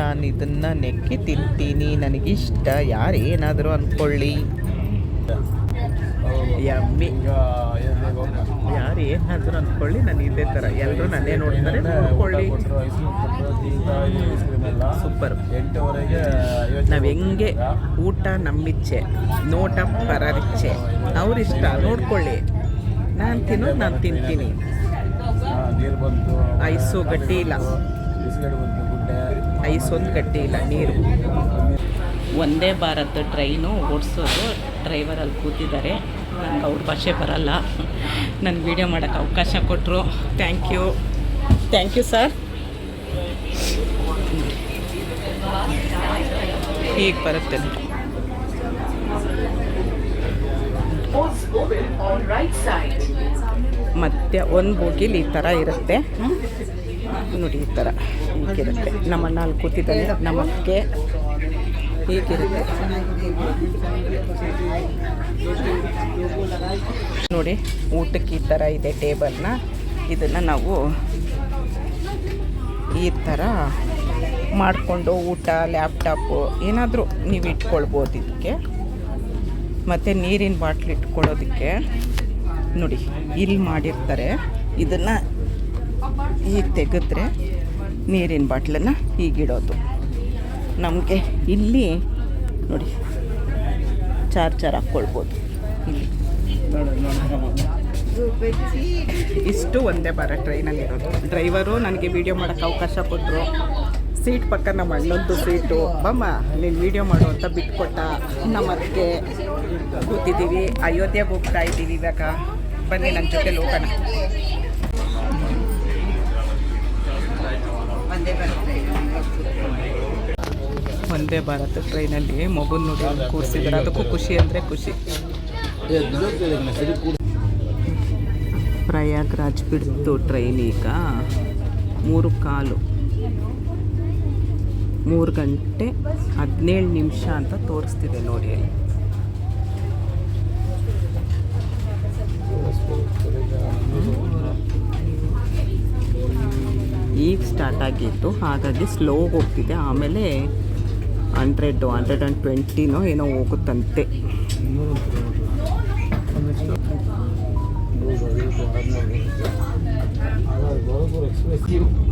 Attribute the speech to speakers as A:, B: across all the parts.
A: ನಾನು ಇದನ್ನು ನೆಕ್ಕಿ ತಿಂತೀನಿ. ನನಗಿಷ್ಟ ಯಾರು ಏನಾದರೂ ಅಂದ್ಕೊಳ್ಳಿ ಯಮ್ಮಿ? ಯಾರು ಏನಾದರೂ ಅಂದ್ಕೊಳ್ಳಿ ನಾನು ಇದೇ ಥರ ಎಲ್ಲರೂ ನನ್ನೇ ನೋಡ್ತಾರೆ ನೋಡ್ಕೊಳ್ಳಿ. ಸೂಪರ್ ನಾವು ಹೆಂಗೆ ಊಟ ನಮ್ಮಿಚ್ಛೆ ನೋಟ ಪರರಿಚ್ಛೆ. ಅವ್ರಿಷ್ಟ ನೋಡ್ಕೊಳ್ಳಿ. ನಾನು ತಿನ್ನೋದು ನಾನು ತಿಂತೀನಿ. ಐಸು ಗಟ್ಟಿ ಇಲ್ಲ.
B: ಬಿಸ್ಕೆಟ್ ಬಂತು
A: ಐಸ್ ಒಂದು ಗಟ್ಟಿ ಇಲ್ಲ ನೀರು. ಒಂದೇ ಭಾರತ್ ಟ್ರೈನು ಓಡಿಸೋದು ಡ್ರೈವರಲ್ಲಿ ಕೂತಿದ್ದಾರೆ. ನಂಗೆ ಅವ್ರ ಭಾಷೆ ಬರಲ್ಲ. ನನ್ನ ವೀಡಿಯೋ ಮಾಡೋಕ್ಕೆ ಅವಕಾಶ ಕೊಟ್ಟರು thank you thank you sir ಈಗ ಬರುತ್ತೆ. ಮತ್ತೆ ಒಂದು ಬೋಗಿಲಿ ಈ ಥರ ಇರುತ್ತೆ. ನೋಡಿ ಈ ಥರ ಹೀಗಿರುತ್ತೆ. ನಮ್ಮ ಅಣ್ಣ ಅಲ್ಲಿ ಕೂತಿದ್ದಾನೆ. ನಮ್ಮ ಅಕ್ಕೆ ಹೀಗಿರುತ್ತೆ. ನೋಡಿ, ಊಟಕ್ಕೆ ಈ ಥರ ಇದೆ ಟೇಬಲ್ನ. ಇದನ್ನು ನಾವು ಈ ಥರ ಮಾಡಿಕೊಂಡು ಊಟ, ಲ್ಯಾಪ್ಟಾಪು ಏನಾದರೂ ನೀವು ಇಟ್ಕೊಳ್ಬೋದು ಇದಕ್ಕೆ. ಮತ್ತು ನೀರಿನ ಬಾಟ್ಲ್ ಇಟ್ಕೊಳ್ಳೋದಕ್ಕೆ. ನೋಡಿ ಇಲ್ಲಿ ಮಾಡಿರ್ತಾರೆ. ಇದನ್ನು ಈಗ ತೆಗೆದ್ರೆ ನೀರಿನ ಬಾಟ್ಲನ್ನು ಹೀಗಿಡೋದು. ನಮಗೆ ಇಲ್ಲಿ ನೋಡಿ, ಚಾರ್ಜರ್ ಹಾಕ್ಕೊಳ್ಬೋದು. ಇಲ್ಲಿ. ಇಷ್ಟು ಒಂದೇ ಬಾರ ಟ್ರೈನಲ್ಲಿರೋದು ಡ್ರೈವರು ನನಗೆ ವೀಡಿಯೋ ಮಾಡೋಕ್ಕೆ ಅವಕಾಶ ಕೊಟ್ಟರು ಸೀಟ್ ಪಕ್ಕ ನಮ್ಮ ಅಣ್ಣೊಂದು ಸೀಟು. ಬಮ್ಮ, ನೀನು ವೀಡಿಯೋ ಮಾಡು ಅಂತ ಬಿಟ್ಕೊಟ್ಟ. ನಮ್ಮ ಅದಕ್ಕೆ ಕೂತಿದ್ದೀವಿ. ಅಯೋಧ್ಯೆಗೆ ಹೋಗ್ತಾ ಇದ್ದೀವಿ ಇವಾಗ. ಬನ್ನಿ ನನ್ನ ಜೊತೆ ಹೋಗೋಣ ಒಂದೇ ಭಾರತ್ ಟ್ರೈನಲ್ಲಿ ಮಗು ನೋಡಿ ಕೂರಿಸಿದ್ದಾರೆ ಅದಕ್ಕೂ ಖುಷಿ ಅಂದರೆ ಖುಷಿ. ಪ್ರಯಾಗ್ರಾಜ್ ಬಿಡ್ತು ಟ್ರೈನ್ ಈಗ. ಮೂರು ಕಾಲು. ಮೂರು ಗಂಟೆ ಹದಿನೇಳು ನಿಮಿಷ ಅಂತ ತೋರಿಸ್ತಿದೆ ನೋಡಿ ಅಲ್ಲಿ. ಈಗ ಸ್ಟಾರ್ಟ್ ಆಗಿತ್ತು. ಹಾಗಾಗಿ ಸ್ಲೋ ಹೋಗ್ತಿದೆ. ಆಮೇಲೆ ಹಂಡ್ರೆಡ್ಡು ಹಂಡ್ರೆಡ್ ಆ್ಯಂಡ್ ಟ್ವೆಂಟಿನೋ ಏನೋ ಹೋಗುತ್ತಂತೆ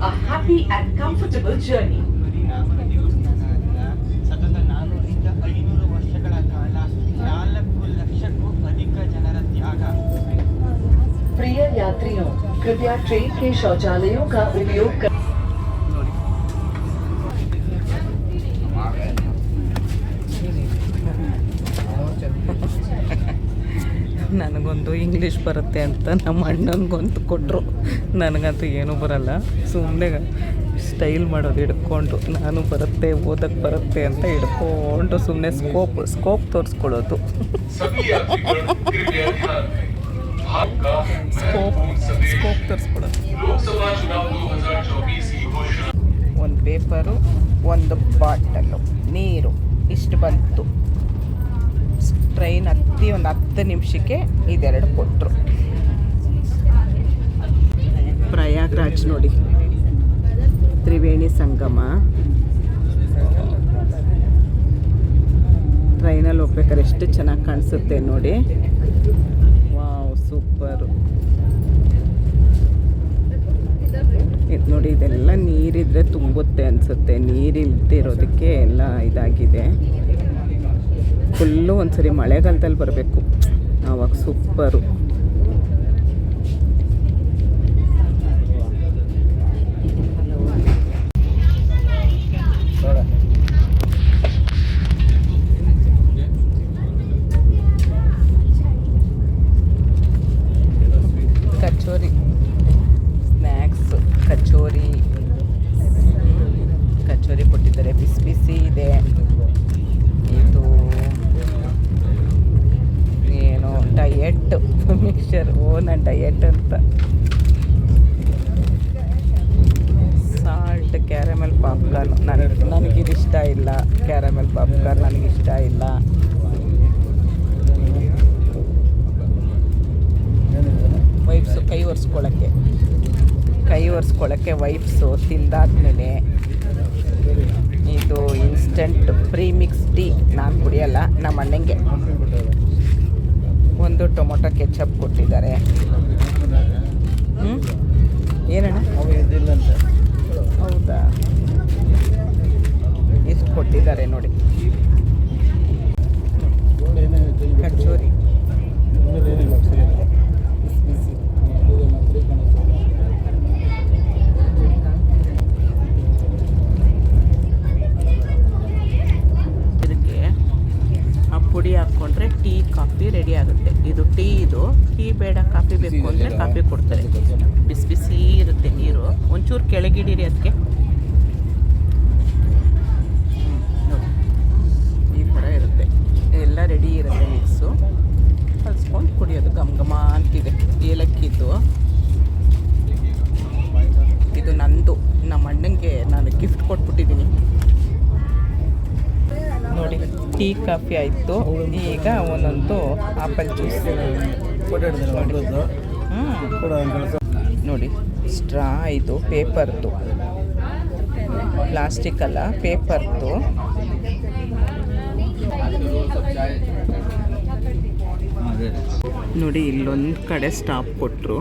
C: A happy and comfortable journey.
D: ಸತತ ನಾನ್ನೂರರಿಂದ ಐನೂರು ವರ್ಷಗಳ ಕಾಲ ನಾಲ್ಕು ಲಕ್ಷಕ್ಕೂ ಅಧಿಕ ಜನರ ತ್ಯಾಗ
C: प्रिय यात्रियों कृपया ट्रेन के शौचालयों का उपयोग कर
A: ನನಗೊಂದು ಇಂಗ್ಲೀಷ್ ಬರುತ್ತೆ ಅಂತ ನಮ್ಮ ಅಣ್ಣನಿಗೊಂದು ಕೊಟ್ಟರು ನನಗಂತೂ ಏನೂ ಬರಲ್ಲ. ಸುಮ್ಮನೆ ಸ್ಟೈಲ್ ಮಾಡೋದು ಹಿಡ್ಕೊಂಡು ನಾನು ಬರುತ್ತೆ ಓದಕ್ಕೆ ಬರುತ್ತೆ ಅಂತ ಹಿಡ್ಕೊಂಡು ಸುಮ್ಮನೆ ಸ್ಕೋಪ್ ಸ್ಕೋಪ್ ತೋರಿಸ್ಕೊಳ್ಳೋದು. ಸ್ಕೋಪ್ ಸ್ಕೋಪ್
E: ತರಿಸ್ಬಿಡೋದು
A: ಒಂದು ಪೇಪರು ಒಂದು ಬಾಟಲು ನೀರು. ಇಷ್ಟು ಬಂತು. ಟ್ರೈನ್ ಹತ್ತಿ ಒಂದು ಹತ್ತು ನಿಮಿಷಕ್ಕೆ ಇದೆರಡು ಕೊಟ್ಟರು ಪ್ರಯಾಗ್ರಾಜ್ ನೋಡಿ. ತ್ರಿವೇಣಿ ಸಂಗಮ. ಟ್ರೈನಲ್ಲಿ ಹೋಗ್ಬೇಕಾದ್ರೆ ಎಷ್ಟು ಚೆನ್ನಾಗಿ ಕಾಣಿಸುತ್ತೆ ನೋಡಿ. Wow, super. ಇದು ನೋಡಿ, ಇದೆಲ್ಲ ನೀರಿದ್ರೆ ತುಂಬುತ್ತೆ ಅನಿಸುತ್ತೆ. ನೀರಿಲ್ದಿರೋದಕ್ಕೆ ಎಲ್ಲ ಇದಾಗಿದೆ. ಫುಲ್ಲು ಒಂದ್ಸರಿ ಮಳೆಗಾಲದಲ್ಲಿ ಬರಬೇಕು. ಆವಾಗ ಸೂಪರು. ಕಚೋರಿ. ಸ್ನ್ಯಾಕ್ಸ್ ಕಚೋರಿ. ಕಚೋರಿ ಕೊಟ್ಟಿದ್ದಾರೆ. ಬಿಸಿ ಬಿಸಿ ಇದು ಏನು ಡಯಟ್ ಮಿಕ್ಸರ್ ಓನ್ ಡಯಟ್ ಅಂತ. ಸಾಲ್ಟ್ ಕ್ಯಾರಮೆಲ್ ಪಾಪ್ಕಾರ್ನ್ ನನಗೆ ನನಗಿದು ಇಷ್ಟ ಇಲ್ಲ. ಕ್ಯಾರಮೆಲ್ ಪಾಪ್ಕಾರ್ನ್ ನನಗಿಷ್ಟ ಇಲ್ಲ. ವೈಫ್ಸು ಕೈ ಒರೆಸ್ಕೊಳ್ಳೋಕ್ಕೆ ಕೈ ಒರೆಸ್ಕೊಳ್ಳೋಕ್ಕೆ ವೈಫ್ಸು ತಿಂದಾದ್ಮೇಲೆ ಇದು ಇನ್ಸ್ಟಂಟ್ ಪ್ರೀಮಿಕ್ಸ್ ಟೀ ನಾನು ಕುಡಿಯೋಲ್ಲ ನಮ್ಮ ಅಣ್ಣಂಗೆ ಒಂದು ಟೊಮೊಟೊ ಕೆಚಪ್ ಕೊಟ್ಟಿದ್ದಾರೆ. ಟೀ ಕಾಫಿ ಆಯಿತು. ಈಗ ಒಂದೊಂದು ಆಪಲ್ ಜ್ಯೂಸ್. ನೋಡಿ, ಸ್ಟ್ರಾ ಇದು ಪೇಪರ್ದು. ಪ್ಲಾಸ್ಟಿಕ್ ಅಲ್ಲ, ಪೇಪರ್ದು. ನೋಡಿ, ಇಲ್ಲೊಂದು ಕಡೆ ಸ್ಟಾಪ್ ಕೊಟ್ಟರು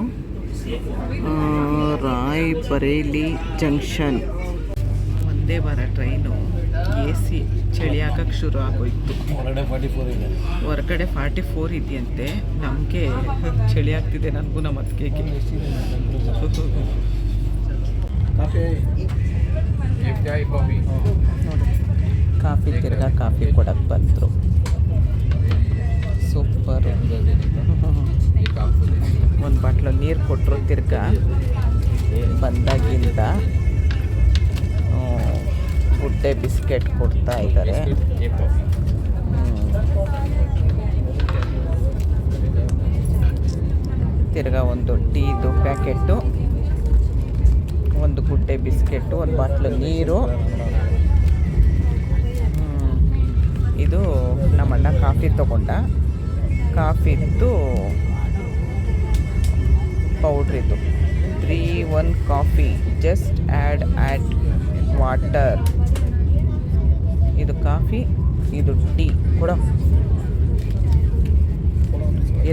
A: ರಾಯ್ ಬರೇಲಿ ಜಂಕ್ಷನ್. ಒಂದೇ ಬರ ಟ್ರೈನು ಎ ಸಿ. ಚಳಿ ಹಾಕಕ್ಕೆ ಶುರು ಆಗೋಯ್ತು.
B: ಹೊರಗಡೆ ಫಾರ್ಟಿ ಫೋರ್
A: ಇದೆಯಂತೆ. ನಮಗೆ ಚಳಿ ಆಗ್ತಿದೆ ನನಗೂ ನಮ್ಮ ಅತ್ತಿಗೆಗೆ.
B: ಕಾಫಿ?
A: ತಿರ್ಗಾ ಕಾಫಿ ಕೊಡಕ್ಕೆ ಬಂದರು. ಸೂಪರ್. ಒಂದು ಬಾಟ್ಲು ನೀರು ಕೊಟ್ಟರು ತಿರ್ಗಾ ಬಂದಾಗಿಂದ ಗುಡ್ಡೆ ಬಿಸ್ಕೆಟ್ ಕೊಡ್ತಾ ಇದ್ದಾರೆ. ತಿರ್ಗಾ ಒಂದು ಟೀದು ಪ್ಯಾಕೆಟು, ಒಂದು ಗುಡ್ಡೆ ಬಿಸ್ಕೆಟು, ಒಂದು ಬಾಟ್ಲು ನೀರು. ಇದು ನಮ್ಮಣ್ಣ ಕಾಫಿ ತಗೊಂಡ. ಕಾಫಿದ್ದು ಪೌಡ್ರಿದು three one coffee, just add add water. ಇದು ಕಾಫಿ ಇದು ಟೀ ಕೂಡ.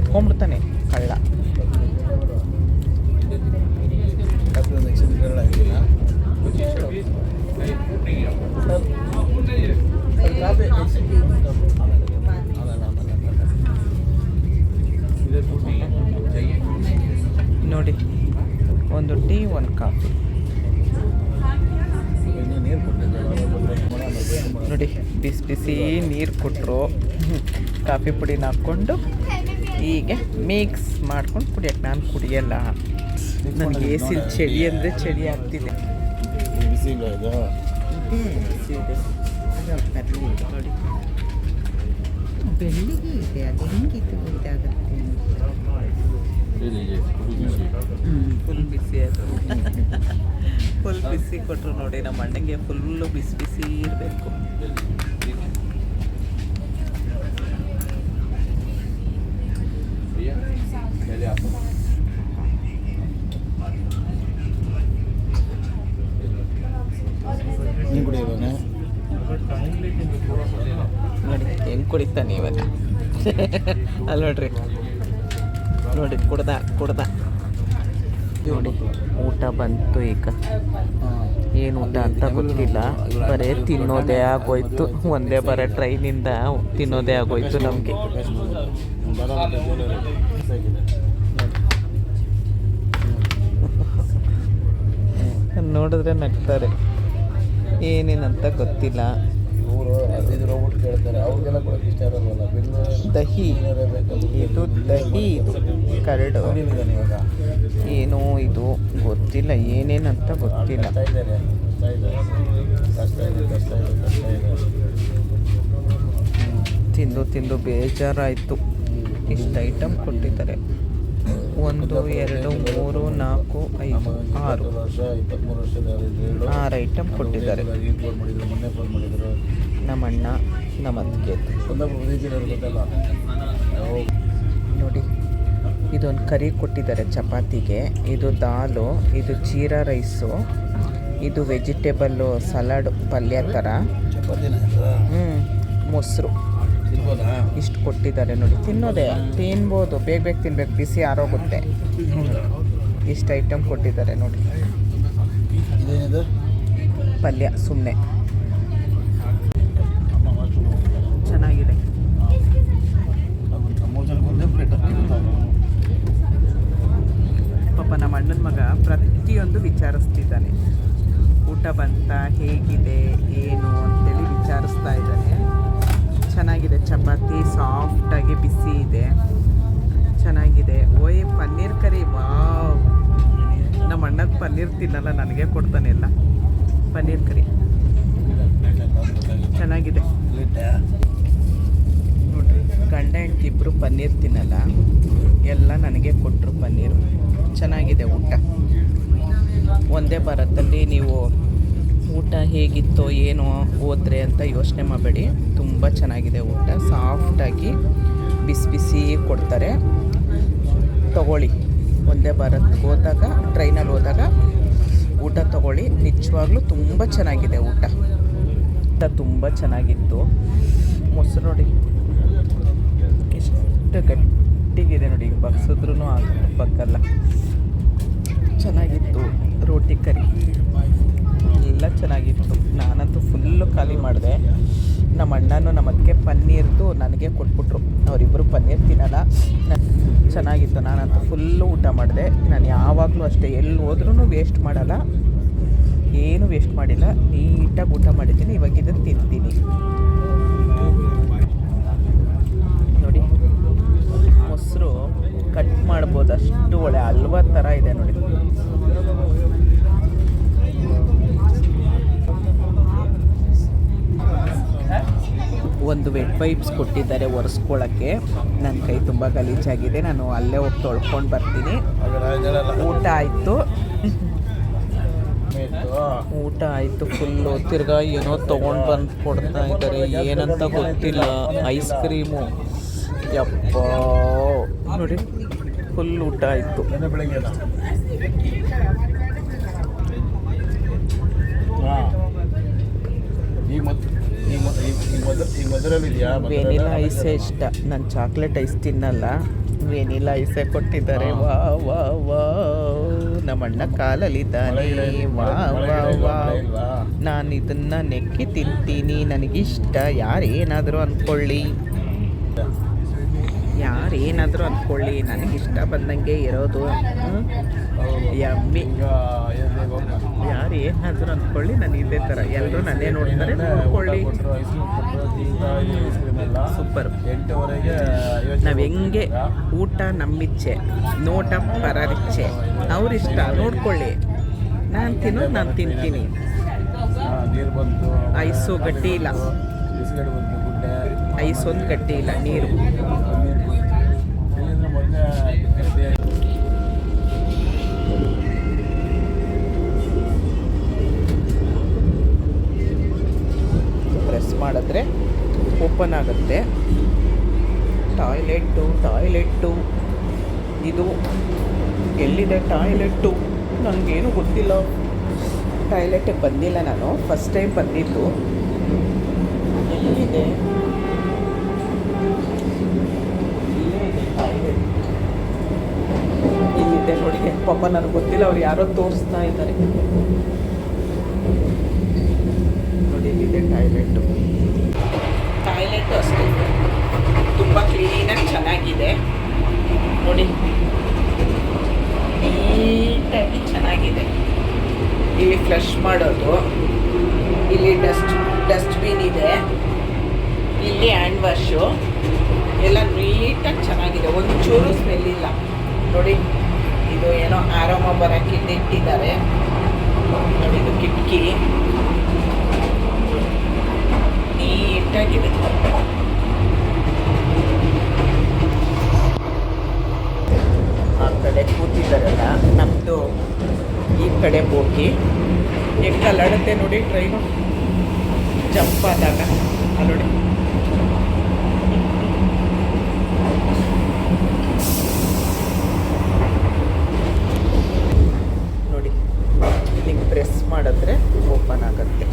A: ಎತ್ಕೊಂಡ್ಬಿಡ್ತಾನೆ ಕಳ್ಳ. ನೋಡಿ ಒಂದು ಟೀ ಒಂದು ಕಾಫಿ.
B: ನೀರು ಕೊಟ್ಟಿದ್ದೆ
A: ನೋಡಿ ಬಿಸಿ ಬಿಸಿ ನೀರು ಕೊಟ್ಟರು ಕಾಫಿ ಪುಡಿನ ಹಾಕ್ಕೊಂಡು ಹೀಗೆ ಮಿಕ್ಸ್ ಮಾಡ್ಕೊಂಡು ಕುಡಿಯೋಕ್ಕೆ ನಾನು ಕುಡಿಯಲ್ಲ. ನನಗೆ ಎ ಸಿಲ್ ಚಳಿ ಅಂದರೆ ಚಳಿ ಆಗ್ತಿದೆ. ನೋಡಿ ಬೆಳ್ಳಿಗೆ ಇದೆ ಅದು ಹೆಂಗಿತ್ತು ಇದಾಗುತ್ತೆ ಫುಲ್ ಬಿಸಿ ಅದು. ಫುಲ್ ಬಿಸಿ ಕೊಟ್ಟರು ನೋಡಿ ನಮ್ಮ ಅಣ್ಣಂಗೆ ಫುಲ್ಲು ಬಿಸಿ ಬಿಸಿ ಇರಬೇಕು. ಹೆಂಗೆ ಕುಡಿತಾನೆ ಇವಾಗ ಅಲ್ಲಿ ನೋಡ್ರಿ. ನೋಡಿ ಕುಡ್ದ ಕುಡ್ದ. ನೋಡಿ. ಊಟ ಬಂತು ಈಗ. ಏನು ಊಟ ಅಂತ ಗೊತ್ತಿಲ್ಲ. ಬರೇ ತಿನ್ನೋದೇ ಆಗೋಯ್ತು. ಒಂದೇ ಬರೋ ಟ್ರೈನಿಂದ ತಿನ್ನೋದೇ ಆಗೋಯ್ತು ನಮಗೆ. ನೋಡಿದ್ರೆ ನಗ್ತಾರೆ. ಏನೇನಂತ ಗೊತ್ತಿಲ್ಲ. ದಹಿ. ಇದು ದಹಿ. ಇದು ಕರಡು. ಏನೋ ಇದು ಗೊತ್ತಿಲ್ಲ, ಏನೇನಂತ ಗೊತ್ತಿಲ್ಲ. ತಿಂದು ತಿಂದು ಬೇಜಾರಾಯಿತು. ಇಷ್ಟು ಐಟಮ್ ಕೊಟ್ಟಿದ್ದಾರೆ. ಒಂದು, ಎರಡು, ಮೂರು, ನಾಲ್ಕು, ಐದು, ಆರು. ಆರು ಐಟಮ್ ಕೊಟ್ಟಿದ್ದಾರೆ.
B: ನಮ್ಮಣ್ಣ
A: ನಮ್ಮ ಅತ್ತಿಗೆ ಇದೊಂದು ಕರಿ ಕೊಟ್ಟಿದ್ದಾರೆ ಚಪಾತಿಗೆ. ಇದು ದಾಲು ಇದು ಚೀರಾ ರೈಸು ಇದು ವೆಜಿಟೇಬಲ್ಲು ಸಲಾಡ್ ಪಲ್ಯ ಥರ ಹ್ಞೂ ಮೊಸರು. ಇಷ್ಟು ಕೊಟ್ಟಿದ್ದಾರೆ ನೋಡಿ. ತಿನ್ನೋದೇ ತಿನ್ಬೋದು ಬೇಗ ಬೇಗ ತಿನ್ಬೇಕು ಬಿಸಿ ಆರೋಗುತ್ತೆ. ಇಷ್ಟು ಐಟಮ್ ಕೊಟ್ಟಿದ್ದಾರೆ ನೋಡಿ. ಪಲ್ಯ ಸುಮ್ಮನೆ ಹೇಗಿತ್ತೋ ಏನೋ ಹೋದ್ರೆ ಅಂತ ಯೋಚನೆ ಮಾಡಬೇಡಿ. ತುಂಬ ಚೆನ್ನಾಗಿದೆ ಊಟ. ಸಾಫ್ಟಾಗಿ ಬಿಸಿ ಬಿಸಿ ಕೊಡ್ತಾರೆ. ತಗೊಳ್ಳಿ. ಒಂದೇ ಭಾರತ್ ಹೋದಾಗ, ಟ್ರೈನಲ್ಲಿ ಹೋದಾಗ ಊಟ ತಗೊಳ್ಳಿ. ನಿಜವಾಗ್ಲೂ ತುಂಬ ಚೆನ್ನಾಗಿದೆ ಊಟ. ಊಟ ತುಂಬ ಚೆನ್ನಾಗಿತ್ತು. ಮೊಸರು ನೋಡಿ. ಎಷ್ಟು ಗಟ್ಟಿಗಿದೆ ನೋಡಿ. ಈಗ ಬಗ್ಸಿದ್ರೂ ಬಗ್ಗಲ್ಲ. ಚೆನ್ನಾಗಿತ್ತು. ರೋಟಿ ಕರಿ. ಎಲ್ಲ ಚೆನ್ನಾಗಿತ್ತು. ನಾನಂತೂ ಫುಲ್ಲು ಖಾಲಿ ಮಾಡಿದೆ. ನಮ್ಮ ಅಣ್ಣನೂ ನಮ್ಮ ಅದಕ್ಕೆ ಪನ್ನೀರ್ದು ನನಗೆ ಕೊಟ್ಬಿಟ್ರು. ಅವರಿಬ್ಬರು ಪನ್ನೀರ್ ತಿನ್ನಲ್ಲ. ಚೆನ್ನಾಗಿತ್ತು. ನಾನಂತೂ ಫುಲ್ಲು ಊಟ ಮಾಡಿದೆ. ನಾನು ಯಾವಾಗಲೂ ಅಷ್ಟೇ. ಎಲ್ಲಿ ಹೋದ್ರೂ ವೇಸ್ಟ್ ಮಾಡಲ್ಲ. ಏನು ವೇಸ್ಟ್ ಮಾಡಿಲ್ಲ. ನೀಟಾಗಿ ಊಟ ಮಾಡಿದ್ದೀನಿ. ಇವಾಗ ವೈಪ್ಸ್ ಕೊಟ್ಟಿದ್ದಾರೆ ಒರೆಸ್ಕೊಳ್ಳೋಕ್ಕೆ ನನ್ನ ಕೈ ತುಂಬ ಗಲೀಜಾಗಿದೆ, ನಾನು ಅಲ್ಲೇ ಹೋಗಿ ತೊಳ್ಕೊಂಡು ಬರ್ತೀನಿ. ಊಟ ಆಯಿತು. ಊಟ ಆಯಿತು ಫುಲ್ಲು ತಿರ್ಗಾ ಏನೋ ತೊಗೊಂಡು ಬಂದು ಕೊಡ್ತಾ ಇದ್ದಾರೆ ಏನಂತ ಗೊತ್ತಿಲ್ಲ. ಐಸ್ ಕ್ರೀಮು ಯಪ್ಪ. ನೋಡಿ ಫುಲ್ ಊಟ ಆಯಿತು
B: ಬೆಳಗ್ಗೆ ಈ ಮದ್ ಈ ಮ- ಈ- ಈ ಮಧುರ ಈ ಮಧುರಲ್ಲಿ ಇದೆಯಾ
A: ವೆನಿಲಾ ಐಸೇ ಇಷ್ಟ. ನಾನು ಚಾಕ್ಲೇಟ್ ಐಸ್ ತಿನ್ನಲ್ಲ. ವೆನಿಲಾ ಐಸೇ ಕೊಟ್ಟಿದ್ದಾರೆ. ವಾ ವಾ ವಾ ನಮ್ಮ ಅಣ್ಣ ಕಾಲಲ್ಲಿದ್ದಾನೆ. ವಾ ವಾ ವಾ ನಾನು ಇದನ್ನ ನೆಕ್ಕಿ ತಿಂತೀನಿ. ನನಗಿಷ್ಟ. ಯಾರೇನಾದರೂ ಅಂದ್ಕೊಳ್ಳಿ. ಯಾರೇನಾದರೂ ಅಂದ್ಕೊಳ್ಳಿ. ನನಗಿಷ್ಟ ಬಂದಂಗೆ ಇರೋದು. ಎಮ್ಮಿ ಯಮ್ಮಿ. ಯಾರು ಏನಾದರೂ ಅಂದ್ಕೊಳ್ಳಿ ನಾನು ಇದೇ ಥರ ಎಲ್ಲರೂ ನನ್ನೇ ನೋಡ್ತಾರೆ ನೋಡ್ಕೊಳ್ಳಿ. ಸೂಪರ್ ನಾವು ಹೆಂಗೆ ಊಟ ನಮ್ಮಿಚ್ಛೆ, ನೋಟ ಪರರಿಚ್ಛೆ, ಅವ್ರಿಷ್ಟ, ನೋಡ್ಕೊಳ್ಳಿ. ನಾನು ತಿನ್ನೋದು ನಾನು ತಿಂತೀನಿ. ಐಸು ಗಟ್ಟಿ ಇಲ್ಲ.
B: ಬಿಸ್ಕೆಟ್ ಬಂತು ಗುಡ್ಡೆ
A: ಐಸ್ ಒಂದು ಗಟ್ಟಿ ಇಲ್ಲ, ನೀರು. ಪ್ರೆಸ್ ಮಾಡಿದ್ರೆ ಓಪನ್ ಆಗುತ್ತೆ. Toilet toilet. ಇದು ಎಲ್ಲಿದೆ ಟಾಯ್ಲೆಟ್ಟು? ನನಗೇನು ಗೊತ್ತಿಲ್ಲ. ಟಾಯ್ಲೆಟಿಗೆ ಬಂದಿಲ್ಲ ನಾನು. ಫಸ್ಟ್ ಟೈಮ್ ಬಂದಿದ್ದು. ಎಲ್ಲಿದೆ? ಇಲ್ಲಿದೆ ನೋಡಿ. ಪಾಪ ನನಗೆ ಗೊತ್ತಿಲ್ಲ ಅವ್ರು ಯಾರೋ ತೋರಿಸ್ತಾ ಇದ್ದಾರೆ ನೋಡಿ ಇಲ್ಲಿದೆ ಟಾಯ್ಲೆಟ್ಟು ಟಾಯ್ಲೆಟು ಅಷ್ಟೇ ತುಂಬ ಕ್ಲೀನಾಗಿ ಚೆನ್ನಾಗಿದೆ ನೋಡಿ ನೀಟಾಗಿ ಚೆನ್ನಾಗಿದೆ ಇಲ್ಲಿ ಫ್ಲಶ್ ಮಾಡೋದು ಇಲ್ಲಿ ಡಸ್ಟ್ ಡಸ್ಟ್ಬಿನ್ ಇದೆ ಇಲ್ಲಿ ಹ್ಯಾಂಡ್ ವಾಶು ಎಲ್ಲ ನೀಟಾಗಿ ಚೆನ್ನಾಗಿದೆ ಒಂಚೂರು ಸ್ಮೆಲ್ ಇಲ್ಲ ನೋಡಿ ಇದು ಏನೋ ಆರಾಮ ಬರೋಕ್ಕೆ ಇಟ್ಟಿದ್ದಾರೆ ನೋಡಿ ಇದು ಕಿಟಕಿ ನೀಟಾಗಿದೆ ಆ ಕಡೆ ಕೂತಿದ್ದಾರಲ್ಲ ನಮ್ಮದು ಈ ಕಡೆ ಈಗ ಲಡತೆ ನೋಡಿ ಟ್ರೈನು ಜಂಪ್ ಆದಾಗ. ಅಲ್ಲಿ ನೋಡಿ. ನೋಡಿ ಹಿಂಗೆ ಪ್ರೆಸ್ ಮಾಡಿದ್ರೆ ಓಪನ್ ಆಗುತ್ತೆ.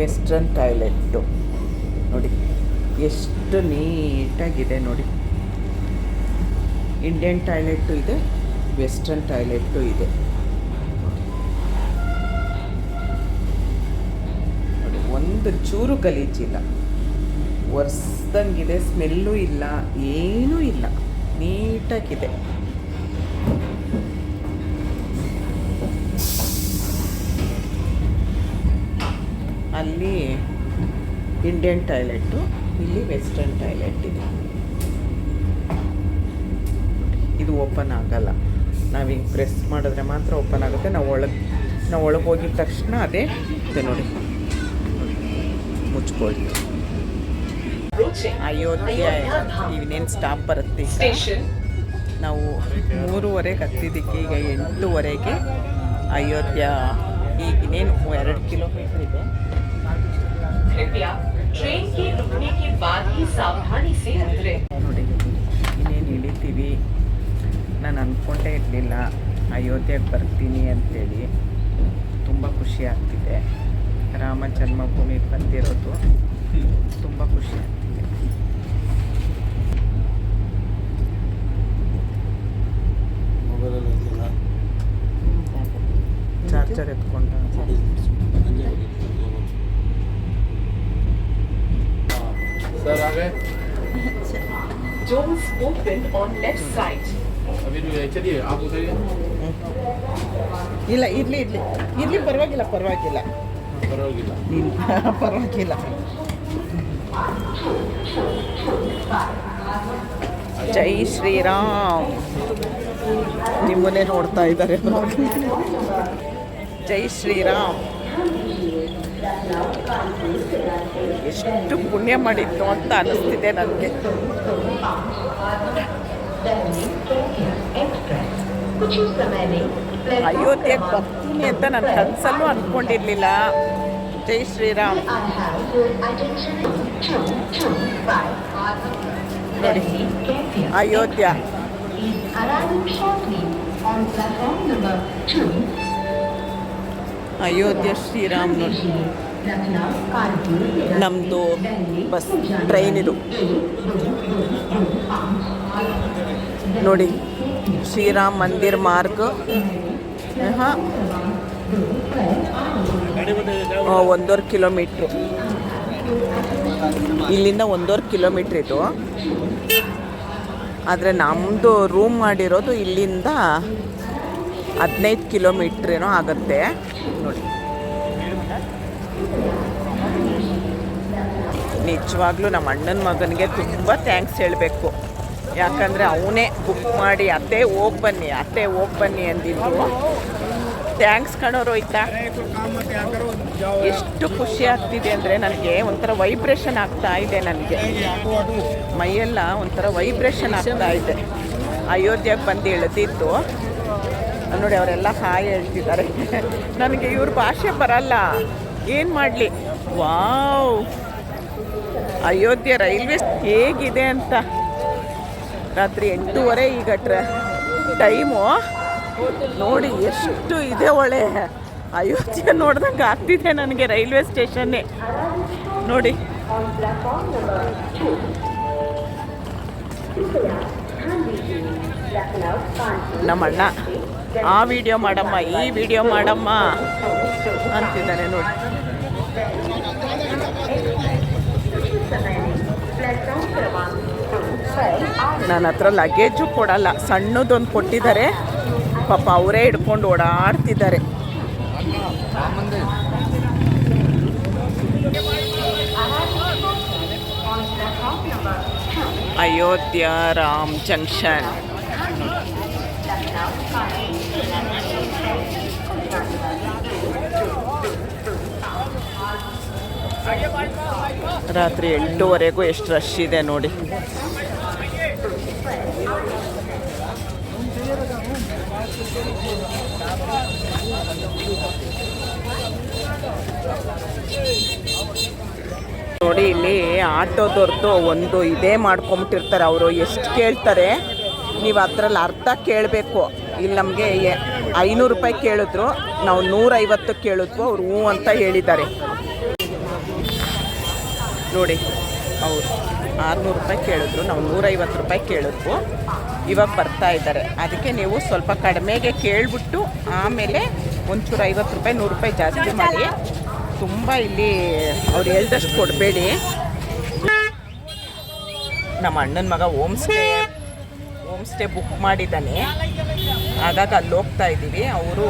A: ವೆಸ್ಟರ್ನ್ ಟಾಯ್ಲೆಟ್ಟು ನೋಡಿ, ಎಷ್ಟು ನೀಟಾಗಿದೆ ನೋಡಿ. ಇಂಡಿಯನ್ ಟಾಯ್ಲೆಟ್ಟು ಇದೆ ವೆಸ್ಟರ್ನ್ ಟಾಯ್ಲೆಟ್ಟು ಇದೆ. ಚೂರು ಗಲೀಜಿಲ್ಲ. ಒರೆಸ್ದಂಗಿದೆ ಸ್ಮೆಲ್ಲು ಇಲ್ಲ, ಏನೂ ಇಲ್ಲ. ನೀಟಾಗಿದೆ. ಅಲ್ಲಿ ಇಂಡಿಯನ್ ಟಾಯ್ಲೆಟ್ಟು ಇಲ್ಲಿ ವೆಸ್ಟರ್ನ್ ಟಾಯ್ಲೆಟ್ ಇದೆ. ಇದು ಓಪನ್ ಆಗಲ್ಲ. ನಾವು ಹಿಂಗೆ ಪ್ರೆಸ್ ಮಾಡಿದ್ರೆ ಮಾತ್ರ ಓಪನ್ ಆಗುತ್ತೆ. ನಾವು ಒಳಗೆ ನಾವು ಒಳಗೆ ಹೋಗಿದ ತಕ್ಷಣ ಅದೇ ಇದೆ ನೋಡಿ.
C: ಮುಚ್ಕೊಳ್ಳಿ
A: ಅಯೋಧ್ಯೆ ಈವ್ನೇನು ಸ್ಟಾಪ್ ಬರುತ್ತೆ ನಾವು ಮೂರುವರೆಗೆ ಹತ್ತಿದ್ದಕ್ಕೆ ಈಗ ಎಂಟೂವರೆಗೆ ಅಯೋಧ್ಯ ಈಗ ಇನ್ನೇನು ಎರಡು ಕಿಲೋಮೀಟರ್ ಇದೆ. ನೋಡಿ ಇನ್ನೇನು ಇಳಿತೀವಿ ನಾನು ಅಂದ್ಕೊಂಡೇ ಇರಲಿಲ್ಲ ಅಯೋಧ್ಯೆಗೆ ಬರ್ತೀನಿ ಅಂತೇಳಿ. ತುಂಬ ಖುಷಿ ಆಗ್ತಿದೆ. ರಾಮ ಜನ್ಮಭೂಮಿಗೆ ಬಂದಿರೋದು ತುಂಬ ಖುಷಿ ಆಗ್ತಿದೆ
B: ಮೊಬೈಲಲ್ಲಿ ಇದೆಯಲ್ಲ
A: ಚಾರ್ಜರ್ ಎತ್ಕೊಂಡ
B: ಹಂಗೆ
F: सर आ गए
C: Doors open on left side.
F: अभी जो है चलिए आप उतरिए
A: ಇಲ್ಲ ಇರಲಿ ಇರಲಿ ಇರಲಿ ಪರವಾಗಿಲ್ಲ ಪರವಾಗಿಲ್ಲ
F: ಪರವಾಗಿಲ್ಲ.
A: ಪರವಾಗಿಲ್ಲ. ಜೈ ಶ್ರೀರಾಮ್. ನಿಮ್ಮನ್ನೇ ನೋಡ್ತಾ ಇದ್ದಾರೆ. ಜೈ ಶ್ರೀರಾಮ್. ಎಷ್ಟು ಪುಣ್ಯ ಮಾಡಿದ್ದು ಅಂತ ಅನಿಸ್ತಿದೆ ನನಗೆ. ಅಯೋಧ್ಯೆಗೆ ಬರ್ತೀನಿ ಅಂತ ನನ್ನ ಕನಸಲ್ಲೂ ಅಂದ್ಕೊಂಡಿರ್ಲಿಲ್ಲ ಜೈ ಶ್ರೀರಾಮ್. ನೋಡಿ, ಅಯೋಧ್ಯ. ಅಯೋಧ್ಯ ಶ್ರೀರಾಮ್ ನೋಡಿ. ನಮ್ಮದು ಬಸ್, ಟ್ರೈನ್ ಇದು. ನೋಡಿ, ಶ್ರೀರಾಮ್ ಮಂದಿರ್ ಮಾರ್ಗ. ಹಾಂ. ಒಂದೂವರೆ ಕಿಲೋಮೀಟ್ರು. ಇಲ್ಲಿಂದ ಒಂದೂವರೆ ಕಿಲೋಮೀಟ್ರ್ ಇದು. ಆದರೆ ನಮ್ಮದು ರೂಮ್ ಮಾಡಿರೋದು ಇಲ್ಲಿಂದ ಹದಿನೈದು ಕಿಲೋಮೀಟ್ರ್ ಏನೋ ಆಗುತ್ತೆ. ನೋಡಿ. ನಿಜವಾಗ್ಲೂ ನಮ್ಮ ಅಣ್ಣನ ಮಗನಿಗೆ ತುಂಬ ಥ್ಯಾಂಕ್ಸ್ ಹೇಳಬೇಕು. ಯಾಕಂದರೆ ಅವನೇ ಬುಕ್ ಮಾಡಿ, ಅತ್ತೆ ಹೋಗಿ ಬನ್ನಿ, ಅತ್ತೆ ಹೋಗಿ ಬನ್ನಿ ಅಂದಿದ್ದು. ಥ್ಯಾಂಕ್ಸ್ ಕಣೋರು ಆಯ್ತಾ ಎಷ್ಟು ಖುಷಿ ಆಗ್ತಿದೆ ಅಂದರೆ ನನಗೆ ಒಂಥರ ವೈಬ್ರೇಷನ್ ಆಗ್ತಾ ಇದೆ ನನಗೆ. ಮೈಯೆಲ್ಲ ಒಂಥರ ವೈಬ್ರೇಷನ್ ಆಗ್ತಾ ಇದೆ. ಅಯೋಧ್ಯೆಗೆ ಬಂದು ಇಳಿದಿದ್ದು ನೋಡಿ ಅವರೆಲ್ಲ ಹಾಯ್ ಹೇಳ್ತಿದ್ದಾರೆ. ನನಗೆ ಇವ್ರ ಭಾಷೆ ಬರಲ್ಲ. ಏನು ಮಾಡಲಿ? ವಾವ್! ಅಯೋಧ್ಯೆ ರೈಲ್ವೆ ಹೇಗಿದೆ ಅಂತ. ರಾತ್ರಿ ಎಂಟೂವರೆ ಈಗ ಟ್ರ, ಟೈಮು. ನೋಡಿ ಎಷ್ಟು ಇದೆ ಒಳ್ಳೆ. ಅಯೋಧ್ಯೆ ನೋಡ್ದಂಗೆ ಆಗ್ತಿದೆ ನನಗೆ ರೈಲ್ವೆ ಸ್ಟೇಷನ್ನೇ. ನೋಡಿ. ನಮ್ಮಣ್ಣ, ಆ ವಿಡಿಯೋ ಮಾಡಮ್ಮ, ಈ ವಿಡಿಯೋ ಮಾಡಮ್ಮ ಅಂತಿದ್ದಾನೆ ನೋಡಿ. ನನ್ನ ಹತ್ರ ಲಗೇಜು ಕೊಡಲ್ಲ ಸಣ್ಣದೊಂದು ಕೊಟ್ಟಿದ್ದಾರೆ. ಪಾಪ ಅವರೇ ಹಿಡ್ಕೊಂಡು ಓಡಾಡ್ತಿದ್ದಾರೆ. ಅಯೋಧ್ಯ ರಾಮ್ ಜಂಕ್ಷನ್. ರಾತ್ರಿ ಎಂಟೂವರೆಗೂ ಎಷ್ಟು ರಶ್ ಇದೆ ನೋಡಿ. ನೋಡಿ, ಇಲ್ಲಿ ಆಟೋದವ್ರದ್ದು ಒಂದು ಇದೇ ಮಾಡ್ಕೊಂಬಿಟ್ಟಿರ್ತಾರೆ ಅವರು. ಎಷ್ಟು ಕೇಳ್ತಾರೆ? ನೀವು ಅದರಲ್ಲಿ ಅರ್ಥ ಕೇಳಬೇಕು. ಇಲ್ಲಿ ನಮಗೆ ಐನೂರು ರೂಪಾಯಿ ಕೇಳಿದ್ರು, ನಾವು ನೂರೈವತ್ತು ಕೇಳಿದ್ವು, ಅವ್ರು ಹ್ಞೂ ಅಂತ ಹೇಳಿದ್ದಾರೆ. ನೋಡಿ. ಅವರು ಆರುನೂರು ರೂಪಾಯಿ ಕೇಳಿದ್ರು ನಾವು ನೂರೈವತ್ತು ರೂಪಾಯಿ ಕೇಳಿದ್ವು. ಇವಾಗ ಬರ್ತಾ ಇದ್ದಾರೆ. ಅದಕ್ಕೆ ನೀವು ಸ್ವಲ್ಪ ಕಡಿಮೆಗೆ ಕೇಳಿಬಿಟ್ಟು ಆಮೇಲೆ ಒಂಚೂರು ಐವತ್ತು ರೂಪಾಯಿ ನೂರು ರೂಪಾಯಿ ಜಾಸ್ತಿ ಮಾಡಿ. ತುಂಬ ಇಲ್ಲಿ ಅವ್ರು ಹೇಳ್ದಷ್ಟು ಕೊಡಬೇಡಿ. ನಮ್ಮ ಅಣ್ಣನ ಮಗ home stay home stay book ಮಾಡಿದ್ದಾನೆ. ಆಗಾಗ ಅಲ್ಲಿ ಹೋಗ್ತಾ ಇದ್ದೀವಿ. ಅವರು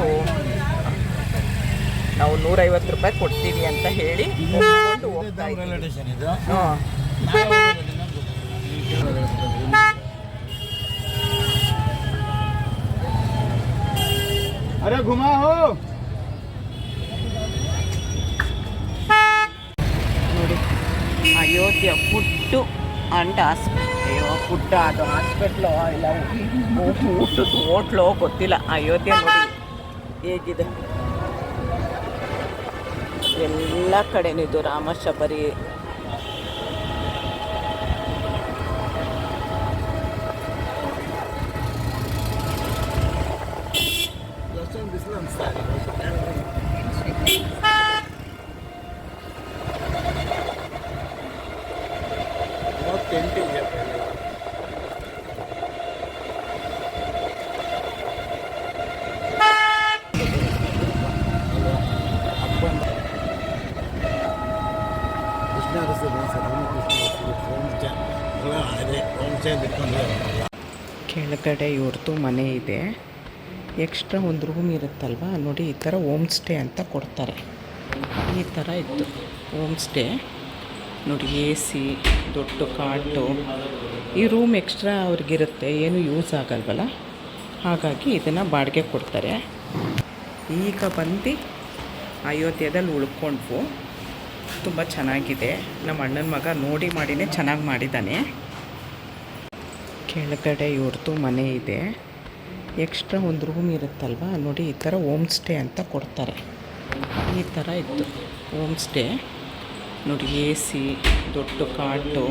A: ನಾವು ನೂರೈವತ್ತು ರೂಪಾಯಿ ಕೊಡ್ತೀವಿ ಅಂತ ಹೇಳಿ ಹೋಗ್ತಾ ಇದ್ದೀವಿ.
B: ರೈಲ್ವೆ ಸ್ಟೇಷನ್ ಇದು
A: ಹ್ಞೂ
B: ಅರೆ ಘುಮಾ ಹೋ
A: ನೋಡಿ ಅಯೋಧ್ಯ ಫುಡ್ಡು ಅಂಡ್ ಹಾಸ್ ಅಯ್ಯೋ ಫುಡ್ ಅದು ಹಾಸ್ಪಿಟ್ಲು ಇಲ್ಲ ಊಟದ ಹೋಟ್ಲು ಗೊತ್ತಿಲ್ಲ ಅಯೋಧ್ಯ ನೋಡಿ ಹೇಗಿದೆ ಎಲ್ಲ ಕಡೆನೂ ಇದು ರಾಮ ಶಬರಿ ಕೆಳಗಡೆ ಇವ್ರದ್ದು ಮನೆ ಇದೆ. ಎಕ್ಸ್ಟ್ರಾ ಒಂದು ರೂಮ್ ಇರುತ್ತಲ್ವ? ನೋಡಿ ಈ ಥರ ಹೋಮ್ ಸ್ಟೇ ಅಂತ ಕೊಡ್ತಾರೆ. ಈ ಥರ ಇತ್ತು ಹೋಮ್ ಸ್ಟೇ ನೋಡಿ ಎ ಸಿ ದೊಡ್ಡ ಕಾಟು. ಈ ರೂಮ್ ಎಕ್ಸ್ಟ್ರಾ ಅವ್ರಿಗಿರುತ್ತೆ, ಏನು ಯೂಸ್ ಆಗಲ್ವಲ್ಲ? ಹಾಗಾಗಿ ಇದನ್ನು ಬಾಡಿಗೆ ಕೊಡ್ತಾರೆ. ಈಗ ಬಂದು ಅಯೋಧ್ಯದಲ್ಲಿ ಉಳ್ಕೊಂಡ್ವು. ತುಂಬ ಚೆನ್ನಾಗಿದೆ. ನಮ್ಮ ಅಣ್ಣನ ಮಗ ನೋಡಿ ಮಾಡಿನೇ ಚೆನ್ನಾಗಿ ಮಾಡಿದ್ದಾನೆ ಕೆಳಗಡೆ ಇವ್ರದ್ದು ಮನೆ ಇದೆ. ಎಕ್ಸ್ಟ್ರಾ ಒಂದು ರೂಮ್ ಇರುತ್ತಲ್ವ? ನೋಡಿ, ಈ ಥರ ಹೋಮ್ ಸ್ಟೇ ಅಂತ ಕೊಡ್ತಾರೆ. ಈ ಥರ ಇತ್ತು ಹೋಮ್ ಸ್ಟೇ ನೋಡಿ ಎ ಸಿ ದೊಡ್ಡ ಕಾಟು.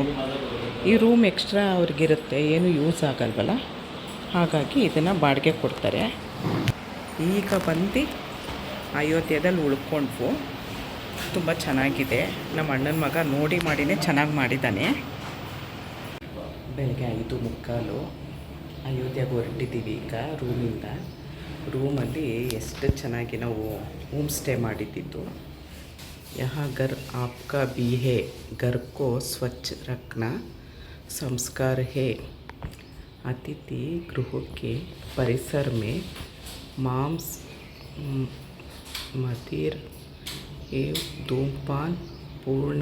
A: ಈ ರೂಮ್ ಎಕ್ಸ್ಟ್ರಾ ಅವ್ರಿಗಿರುತ್ತೆ. ಏನು ಯೂಸ್ ಆಗಲ್ವಲ್ಲ? ಹಾಗಾಗಿ ಇದನ್ನು ಬಾಡಿಗೆ ಕೊಡ್ತಾರೆ. ಈಗ ಬಂದು ಅಯೋಧ್ಯದಲ್ಲಿ ಉಳ್ಕೊಂಡ್ವು. ತುಂಬ ಚೆನ್ನಾಗಿದೆ. ನಮ್ಮ ಅಣ್ಣನ ಮಗ ನೋಡಿ ಮಾಡಿನೇ ಚೆನ್ನಾಗಿ ಮಾಡಿದ್ದಾನೆ ಬೆಳಗ್ಗೆ ಐದು ಮುಕ್ಕಾಲು ಅಯೋಧ್ಯೆಗೆ ಹೊರಟಿದ್ದೀವಿ ಈಗ ರೂಮಿಂದ ರೂಮಲ್ಲಿ ಎಷ್ಟು ಚೆನ್ನಾಗಿ ನಾವು ಹೋಮ್ ಸ್ಟೇ ಮಾಡಿದ್ದಿದ್ದು ಯಹ ಗರ್ ಆಪ್ಕಾ ಬಿ ಹೇ घर को स्वच्छ रखना संस्कार है अतिथि गृह के परिसर में मांस म, मदिर एवं धूमपान पूर्ण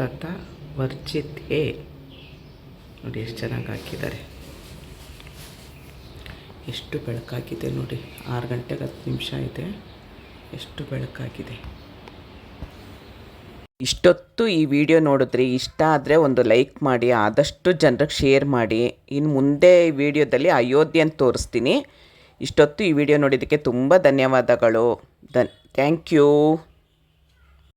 A: तथा वर्जित है ನೋಡಿ ಎಷ್ಟು ಚೆನ್ನಾಗಿ ಹಾಕಿದ್ದಾರೆ ಎಷ್ಟು ಬೆಳಕಾಗಿದೆ ನೋಡಿ ಆರು ಗಂಟೆಗೆ ಹತ್ತು ನಿಮಿಷ ಇದೆ ಎಷ್ಟು ಬೆಳಕಾಗಿದೆ ಇಷ್ಟೊತ್ತು ಈ ವಿಡಿಯೋ ನೋಡಿದ್ರಿ ಇಷ್ಟ ಆದರೆ ಒಂದು ಲೈಕ್ ಮಾಡಿ, ಆದಷ್ಟು ಜನರಿಗೆ ಶೇರ್ ಮಾಡಿ. ಇನ್ನು ಮುಂದೆ ಈ ವಿಡಿಯೋದಲ್ಲಿ ಅಯೋಧ್ಯೆಯನ್ನು ತೋರಿಸ್ತೀನಿ. ಇಷ್ಟೊತ್ತು ಈ ವಿಡಿಯೋ ನೋಡಿದ್ದಕ್ಕೆ ತುಂಬ ಧನ್ಯವಾದಗಳು. ಧನ್ ಥ್ಯಾಂಕ್ ಯು.